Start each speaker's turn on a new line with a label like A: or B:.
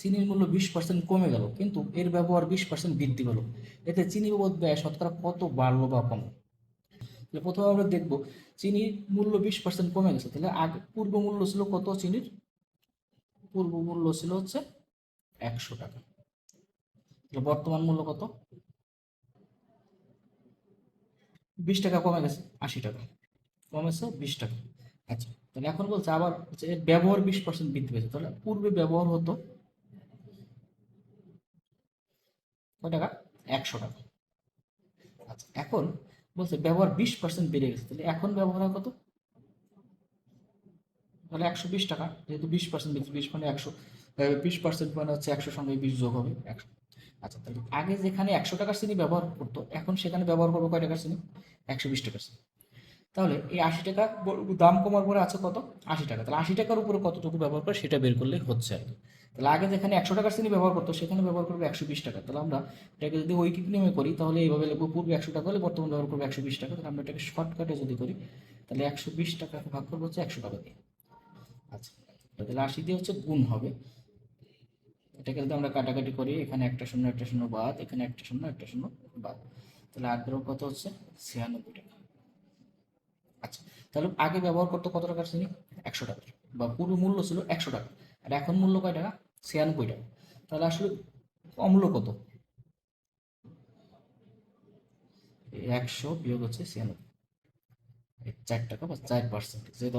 A: চিনির মূল্য বিশ পার্সেন্ট কমে গেল, কিন্তু এর ব্যবহার বিশ পার্সেন্ট বৃদ্ধি পেল। এতে চিনি বাবদ ব্যয় শতকরা কত বাড়লো বা কমলো তাহলে প্রথমে আমরা দেখব, চিনির মূল্য বিশ পার্সেন্ট কমে গেছে, তাহলে আগে, পূর্ব মূল্য ছিল কত চিনির? পূর্ব মূল্য ছিল হচ্ছে একশো টাকা। বর্তমান মূল্য কত? বিশ টাকা কমে গেছে, আশি টাকা। কমেছে বিশ টাকা। আচ্ছা তাহলে এখন বলছে আবার ব্যবহার বিশ পার্সেন্ট বৃদ্ধি পেয়েছে, তাহলে পূর্বে ব্যবহার হতো কয় টাকা? একশো টাকা। আচ্ছা এখন বলছে ব্যবহার বিশ পার্সেন্ট বেড়ে গেছে। তাহলে এখন ব্যবহার কত? তাহলে একশো বিশ টাকা। যেহেতু বিশ পার্সেন্ট বেড়েছে, বিশ মানে একশো। বিশ পার্সেন্ট মানে হচ্ছে একশোর সঙ্গে বিশ যোগ হবে একশো। আচ্ছা তাহলে আগে যেখানে একশো টাকার চিনি ব্যবহার করতো, এখন সেখানে ব্যবহার করব কয় টাকার চিনি একশো বিশ টাকার চিনি তাহলে এই আশি টাকা দাম কমার পরে আছে কত? আশি টাকা। তাহলে আশি টাকার উপরে কতটুকু ব্যবহার করে সেটা বের করলেই হচ্ছে আর কি। তাহলে আগে যেখানে একশো টাকার চিনি ব্যবহার করতো, সেখানে ব্যবহার করবে একশো বিশ টাকা। তাহলে আমরা এটাকে যদি ঐকিক নিয়মে করি, তাহলে এইভাবে লিখব, পূর্বে একশো টাকা হলে বর্তমান ব্যবহার করব একশো বিশ টাকা। তাহলে আমরা এটাকে শর্টকাটে যদি করি, তাহলে একশো বিশ টাকাকে ভাগ করব হচ্ছে একশো টাকা দিয়ে। আচ্ছা তাহলে আশি দিয়ে হচ্ছে গুণ হবে। এটাকে যদি আমরা কাটাকাটি করি, এখানে একটা শূন্য একটা শূন্য বাদ, এখানে একটা শূন্য একটা শূন্য বাদ। তাহলে বেরো কত হচ্ছে? ছিয়ানব্বই টাকা। আচ্ছা তাহলে আগে ব্যবহার করতো কত টাকার চিনি একশো টাকা বা পুরো মূল্য ছিল একশো টাকা। আর এখন মূল্য কয় টাকা? ছিয়ানব্বই টাকা তাহলে আসলে অম্ল কত? একশো বিয়োগ হচ্ছে ছিয়ানব্বই। চার টাকা বা চার পার্সেন্ট যেহেতু